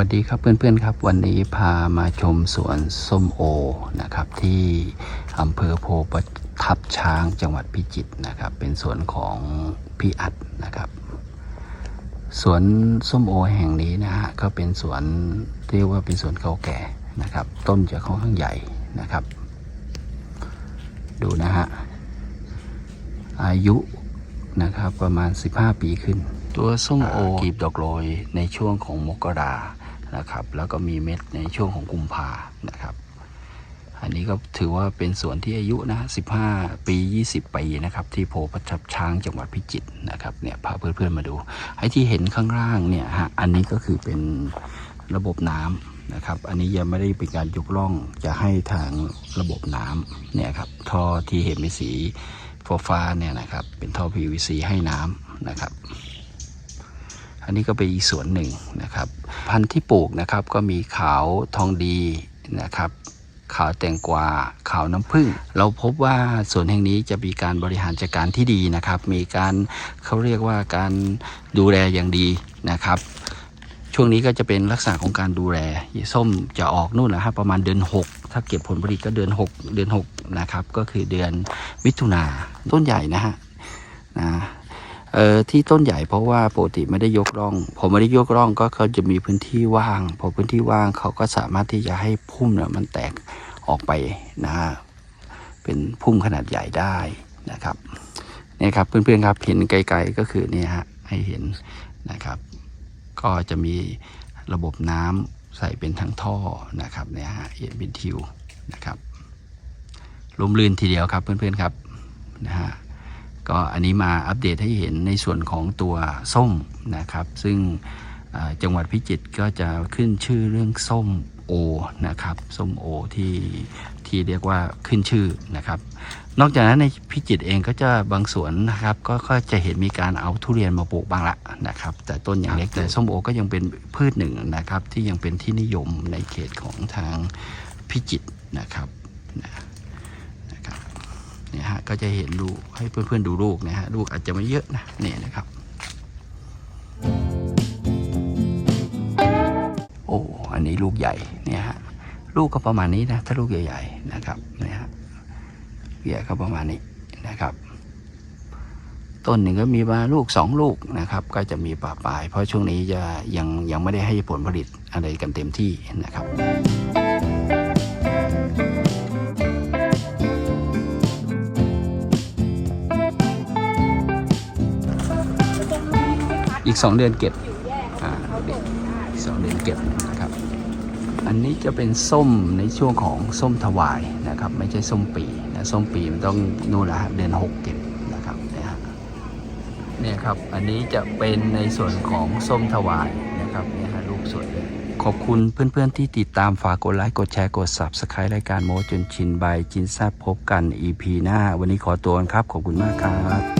วัสดีครับเพื่อนๆครับ วันนี้พามาชมสวนส้มโอนะครับ ที่อำเภอโพประทับช้างจังหวัดพิจิตรนะครับ เป็นสวนของพี่อัดนะครับสวนส้มโอแห่งนี้นะฮะก็เป็นสวนเรียกว่าเป็นสวนเก่าแก่นะครับ ต้นจะค่อนข้างใหญ่นะครับ ดูนะฮะอายุนะครับประมาณ 15 ปีขึ้น ตัวส้มโอกีบดอกโรยในช่วงของมกรา นะครับ แล้วก็มีเม็ดในช่วงของกุมภานะครับ อันนี้ก็ถือว่าเป็นสวนที่อายุนะ15 ปี 20 ปีนะครับ ที่โพประทับช้างจังหวัดพิจิตรนะครับเนี่ยพาเพื่อนๆมาดูไอ้ที่เห็นข้างล่างเนี่ยฮะอันนี้ก็คือเป็นระบบน้ำนะครับ อันนี้ยังไม่ได้เป็นการยกล่องจะให้ทางระบบน้ำเนี่ยครับท่อที่เห็นเป็นสีฟ้าเนี่ยนะครับ เป็นท่อ PVC ให้น้ำนะครับ อันนี้ก็เป็นอีกส่วนหนึ่งนะครับ พันธุ์ที่ปลูกนะครับก็มีขาวทองดีนะครับขาวแตงกวาขาวน้ำผึ้งเราพบว่าสวนแห่งนี้จะมีการบริหารจัดการที่ดีนะครับ มีการเขาเรียกว่าการดูแลอย่างดีนะครับ ช่วงนี้ก็จะเป็นลักษณะของการดูแลส้มจะออกนู่นแหละประมาณเดือน 6 ถ้าเก็บผลผลิตก็เดือน 6 เดือน6นะครับก็คือเดือนมิถุนาต้นใหญ่นะฮะนะ เอ่อที่ต้นใหญ่เพราะว่าปกติไม่ได้ยกร่องพอไม่ได้ยกร่องก็เขาจะมีพื้นที่ว่างพอพื้นที่ว่างเขาก็สามารถที่จะให้พุ่มเนี่ยมันแตกออกไปนะฮะเป็นพุ่มขนาดใหญ่ได้นะครับนี่ครับเพื่อนๆครับเห็นไกลๆก็คือเนี่ยฮะให้เห็นนะครับ ก็จะมีระบบน้ำใส่เป็นทั้งท่อนะครับเนี่ยฮะเห็นเป็นทิวนะครับลมลื่นทีเดียวครับเพื่อนๆครับนะฮะ ก็อันนี้มาอัปเดตให้เห็นในส่วนของตัวส้มนะครับ ซึ่งอ่าจังหวัดพิจิตรก็จะขึ้นชื่อเรื่องส้มโอนะครับส้มโอที่ที่เรียกว่าขึ้นชื่อนะครับ นอกจากนั้นในพิจิตรเองก็จะบางสวนนะครับก็ก็จะเห็นมีการเอาทุเรียนมาปลูกบ้างละนะครับ แต่ต้นอย่างเล็กแต่ส้มโอก็ยังเป็นพืชหนึ่งนะครับ ที่ยังเป็นที่นิยมในเขตของทางพิจิตรนะครับนะนะครับ เนี่ยฮะก็จะเห็นลูกให้เพื่อนๆดูลูกนะฮะลูกอาจจะไม่เยอะนะเนี่ยนะครับ โอ้อันนี้ลูกใหญ่เนี่ยฮะลูกก็ประมาณนี้นะถ้าลูกใหญ่ ๆนะครับเนี่ยฮะเบี้ยก็ประมาณนี้นะครับ ต้นหนึ่งก็มีมาลูกสองลูกนะครับ ก็จะมีป่าปลาย เพราะช่วงนี้จะยังยังไม่ได้ให้ผลผลิตอะไรกันเต็มที่นะครับ อีกสองเดือนเก็บอ่าเด็กสองเดือนเก็บนะครับ อันนี้จะเป็นส้มในช่วงของส้มถวายนะครับ ไม่ใช่ส้มปีนะส้มปีมันต้องนู่นละเดือนหกเก็บนะครับเนี่ยฮะเนี่ยครับอันนี้จะเป็นในส่วนของส้มถวายนะครับเนี่ยฮะลูกสวยเลยขอบคุณเพื่อนๆที่ติดตามฝากกดไลค์กดแชร์กด Subscribe รายการโมจนชินบายจินแซบพบกัน EP หน้า วันนี้ขอตัวกันครับ ขอบคุณมากครับ